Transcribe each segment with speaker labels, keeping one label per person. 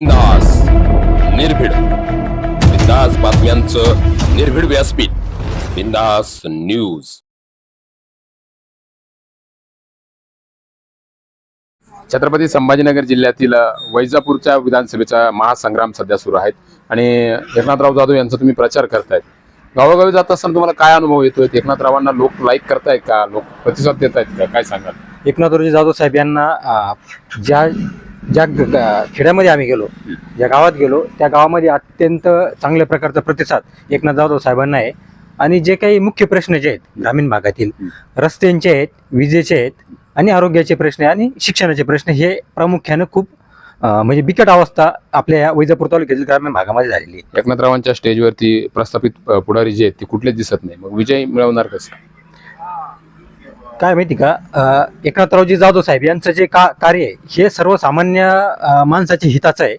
Speaker 1: बिंदास निर्भीड. बिंदास बातम्यांचं निर्भीड व्यासपीठ. बिंदास न्यूज. छत्रपती संभाजीनगर जिल्ह्यातील वैजापूरच्या विधानसभेचा महासंग्राम सध्या सुरू आहेत. आणि एकनाथराव जाधव यांचा तुम्ही प्रचार करतायत. गावोगावी जात असताना तुम्हाला काय अनुभव येतोय? एकनाथरावांना लोक लाईक करतायत का? लोक प्रतिसाद देत आहेत का? काय सांगाल?
Speaker 2: एकनाथरावजी जाधव साहेब यांना ज्या ज्या खेड्यामध्ये आम्ही गेलो ज्या गावात गेलो त्या गावामध्ये अत्यंत चांगल्या प्रकारचा प्रतिसाद एकनाथ जाधव साहेबांना आहे. आणि जे काही मुख्य प्रश्न जे आहेत ग्रामीण भागातील रस्त्यांचे आहेत विजेचे आहेत आणि आरोग्याचे प्रश्न आणि शिक्षणाचे प्रश्न हे प्रामुख्यानं खूप म्हणजे बिकट अवस्था आपल्या या वैजापूर तालुक्यातील ग्रामीण भागामध्ये झालेली
Speaker 1: एकनाथरावांच्या स्टेजवरती प्रस्थापित पुढारी जे आहेत ते कुठलेच दिसत नाही. मग विजय मिळवणार कसं?
Speaker 2: काय माहिती का? अं, एकनाथरावजी जाधव साहेब यांचं जे का कार्य आहे हे सर्वसामान्य अं, माणसाच्या हिताचं आहे.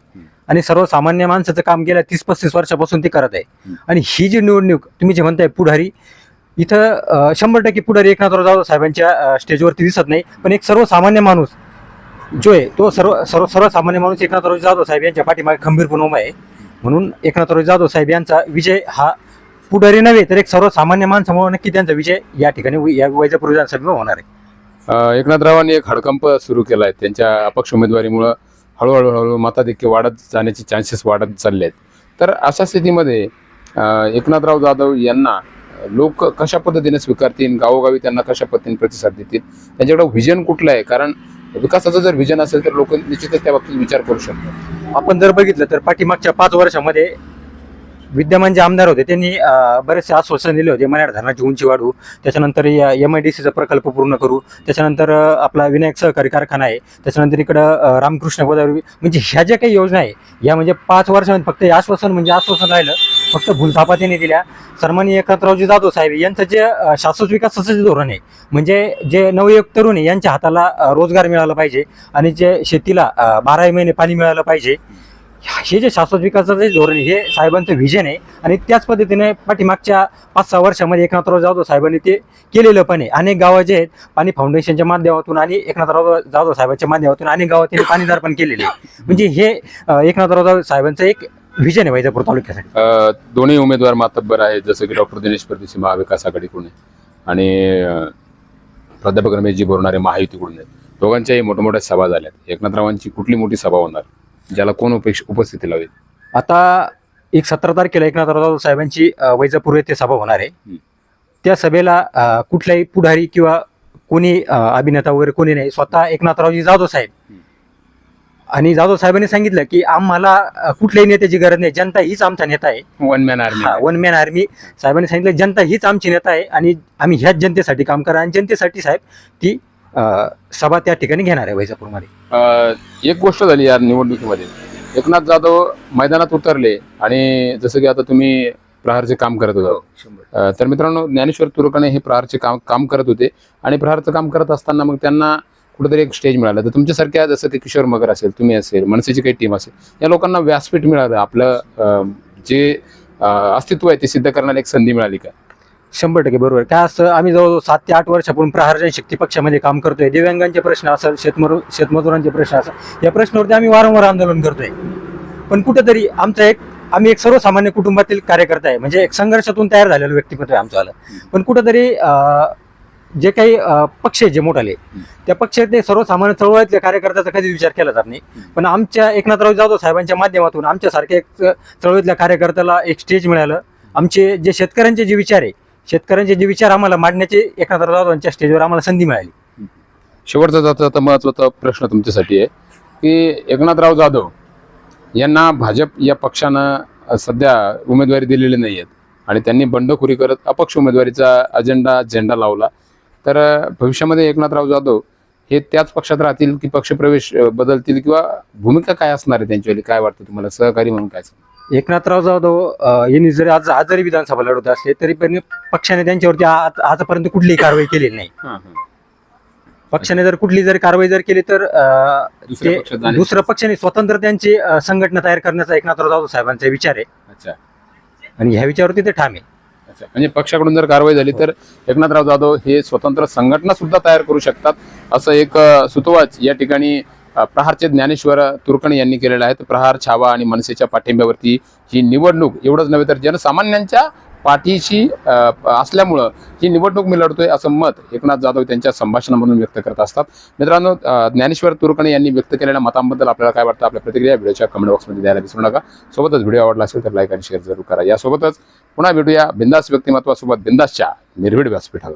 Speaker 2: आणि सर्वसामान्य माणसाचं काम गेल्या तीस पस्तीस वर्षापासून ते करत आहे. आणि ही जी निवडणूक तुम्ही जे म्हणताय पुढारी इथं अं, शंभर टक्के पुढारी एकनाथराव जाधव साहेबांच्या अं, स्टेजवरती दिसत नाही. पण एक सर्वसामान्य माणूस जो आहे तो सर्व सर्व सर्वसामान्य माणूस एकनाथराव जाधव साहेब यांच्या पाठीमागे खंबीरपणे उभा आहे. म्हणून एकनाथराव जाधव साहेब यांचा विजय हा पुढारी नव्हे तर एक सर्वसामान्य माणसामुळे नक्की त्यांचा विजय या ठिकाणी वै- या वैजापूर विधानसभेवर होणार आहे.
Speaker 1: अ, एकनाथरावांनी एक हडकंप सुरू केला आहे. त्यांच्या अपक्ष उमेदवारीमुळं हळूहळू हळूहळू मताधिक्य वाढत जाण्याचे चान्सेस वाढत चालले आहेत. तर अशा स्थितीमध्ये अ, एकनाथराव जाधव यांना लोक कशा पद्धतीने स्वीकारतील गावोगावी त्यांना कशा पद्धतीने प्रतिसाद देतील त्यांच्याकडे व्हिजन कुठलं आहे? कारण विकासाचं जर व्हिजन असेल तर लोक निश्चितच त्या बाबतीत विचार करू शकतात.
Speaker 2: आपण जर बघितलं तर पाठीमागच्या पाच वर्षामध्ये विद्यमान जे आमदार होते त्यांनी बरेचसे आश्वासन दिले होते मराठा धरणाची उंची वाढवू त्याच्यानंतर एम आय डी सीचा प्रकल्प पूर्ण करू त्याच्यानंतर आपला विनायक सहकारी कारखाना आहे त्याच्यानंतर इकडं रामकृष्ण गोदावरी म्हणजे ह्या ज्या काही योजना आहे या म्हणजे पाच वर्षामध्ये फक्त हे आश्वासन म्हणजे आश्वासन राहिलं फक्त भूलथापातीने दिल्या. सन्माननीय एकनाथरावजी जाधव साहेब यांचं जे शाश्वत विकासाचं जे धोरण आहे म्हणजे जे नवयुवक तरुण आहे यांच्या हाताला रोजगार मिळाला पाहिजे आणि जे शेतीला बाराही महिने पाणी मिळालं पाहिजे हे जे शाश्वत विकासाचं जे धोरण आहे, हे साहेबांचं व्हिजन आहे. आणि त्याच पद्धतीने पाठीमागच्या पाच सहा वर्षामध्ये एकनाथराव जाधव साहेबांनी ते केलेलं पण आहे. अनेक गावं जे आहेत पाणी फाउंडेशनच्या माध्यमातून आणि एकनाथराव जाधव साहेबांच्या माध्यमातून अनेक गावात त्यांनी पाणीदार पण केलेले आहे म्हणजे हे एकनाथराव जाधव साहेबांचं एक व्हिजन आहे वैजापूर तालुक्यासाठी.
Speaker 1: दोन्ही उमेदवार मातब्बर आहेत जसं की डॉक्टर दिनेश परदेशी महाविकास आघाडीकडून आहे. आणि प्राध्यापक रमेशजी बोरणारे महायुतीकडून आहेत. दोघांच्याही मोठमोठ्या सभा झाल्यात. एकनाथरावांची कुठली मोठी सभा होणार? ज्याला कोण उपेक्ष उपस्थिती लावेल?
Speaker 2: आता एक सतरा तारखेला एकनाथराव जाधव साहेबांची अं, वैजापूर येथे सभा होणार आहे.
Speaker 1: हं.
Speaker 2: त्या सभेला अं, कुठल्याही पुढारी किंवा कोणी अं, अभिनेता वगैरे कोणी नाही स्वतः एकनाथरावजी जाधव साहेब.
Speaker 1: हं.
Speaker 2: आणि जाधव साहेबांनी सांगितलं की आम्हाला अं, कुठल्याही नेत्याची गरज नाही जनता हीच आमचा नेता आहे.
Speaker 1: वन मॅन आर्मी
Speaker 2: हा वन मॅन आर्मी साहेबांनी सांगितलं जनता हीच आमची नेता आहे आणि आम्ही ह्याच जनतेसाठी काम करा. आणि जनतेसाठी साहेब ती सभा त्या ठिकाणी घेणार आहे वैजापूरमध्ये.
Speaker 1: अ, एक गोष्ट झाली या निवडणुकीमध्ये. एकनाथ जाधव मैदानात उतरले आणि जसं की आता तुम्ही प्रहारचे काम करत होता. अ, तर मित्रांनो ज्ञानेश्वर तुरकणे हे प्रहारचे काम काम करत होते आणि प्रहारचं काम करत असताना मग त्यांना कुठेतरी एक स्टेज मिळालं. तर तुमच्यासारख्या जसं की किशोर मगर असेल तुम्ही असेल मनसेची काही टीम असेल या लोकांना व्यासपीठ मिळालं. आपलं अ, जे अ, अस्तित्व आहे ते सिद्ध करण्याला एक संधी मिळाली का?
Speaker 2: शंभर टक्के बरोबर. काय असतं आम्ही जवळजवळ सात ते आठ वर्षापूर्वी प्रहारजन शक्ती पक्षामध्ये काम करतोय. दिव्यांगांचे प्रश्न असेल शेतमरू शेतमजुरांचे प्रश्न असेल या प्रश्नावरती आम्ही वारंवार आंदोलन करतोय. पण कुठेतरी आमचा एक आम्ही एक सर्वसामान्य कुटुंबातील कार्यकर्ता आहे. म्हणजे एक संघर्षातून तयार झालेलं व्यक्तिमत्व आहे आमचं आलं पण कुठंतरी जे काही पक्ष आहे जे मोठाले त्या पक्षातले सर्वसामान्य चळवळीतल्या कार्यकर्त्याचा कधी विचार केला जात नाही. पण आमच्या एकनाथराव जाधव साहेबांच्या माध्यमातून आमच्यासारख्या एक चळवळीतल्या कार्यकर्त्याला एक स्टेज मिळालं. आमचे जे शेतकऱ्यांचे जे विचार आहे शेतकऱ्यांचे जे विचार आम्हाला मांडण्याचे एकनाथ जाधवांच्या स्टेजवर आम्हाला संधी मिळाली.
Speaker 1: शेवटचा जाता आता महत्त्वाचा प्रश्न तुमच्यासाठी आहे की एकनाथराव जाधव यांना भाजप या पक्षानं सध्या उमेदवारी दिलेली नाही आहेत आणि त्यांनी बंडखोरी करत अपक्ष उमेदवारीचा अजेंडा झेंडा लावला. तर भविष्यामध्ये एकनाथराव जाधव हे त्याच पक्षात राहतील की पक्षप्रवेश बदलतील किंवा भूमिका काय असणार आहे त्यांच्यावाली काय वाटतं तुम्हाला? सहकारी म्हणून काय सांगाल?
Speaker 2: एकनाथराव जाधव यांनी जरी आज आज जरी विधानसभा लढवत असले तरी पण पक्षाने त्यांच्यावरती आज आजपर्यंत कुठलीही कारवाई केलेली नाही. पक्षाने जर कुठली जर कारवाई जर केली तर अं,
Speaker 1: दुसऱ्या
Speaker 2: ते
Speaker 1: पक्षात जाण्याची-
Speaker 2: दुसऱ्या पक्षाने स्वतंत्र त्यांची अं, संघटना तयार करण्याचा एकनाथराव जाधव साहेबांचा विचार आहे.
Speaker 1: अच्छा.
Speaker 2: आणि ह्या विचारावरती ते ठाम आहे.
Speaker 1: अच्छा. म्हणजे पक्षाकडून जर कारवाई झाली तर एकनाथराव जाधव हे स्वतंत्र संघटना सुद्धा तयार करू शकतात असं एक अ, सुतोवाच या ठिकाणी प्रहारचे ज्ञानेश्वर तुरकणे यांनी केलेलं आहे प्रहार छावा आणि मनसेच्या पाठिंब्यावरती ही निवडणूक एवढंच नव्हे तर जनसामान्यांच्या पाठीशी असल्यामुळं ही निवडणूक मी लढतोय असं मत एकनाथ जाधव त्यांच्या संभाषणामधून व्यक्त करत असतात. मित्रांनो ज्ञानेश्वर तुरकणे यांनी व्यक्त केलेल्या मतांबद्दल आपल्याला काय वाटतं? आपल्या प्रतिक्रिया व्हिडिओच्या कमेंट बॉक्समध्ये द्यायला विसरू नका. सोबतच व्हिडिओ आवडला असेल तर लाईक आणि शेअर जरूर करा. यासोबतच पुन्हा भेटूया बिंदास व्यक्तिमत्वासोबत बिंदासच्या निर्भीड व्यासपीठावर.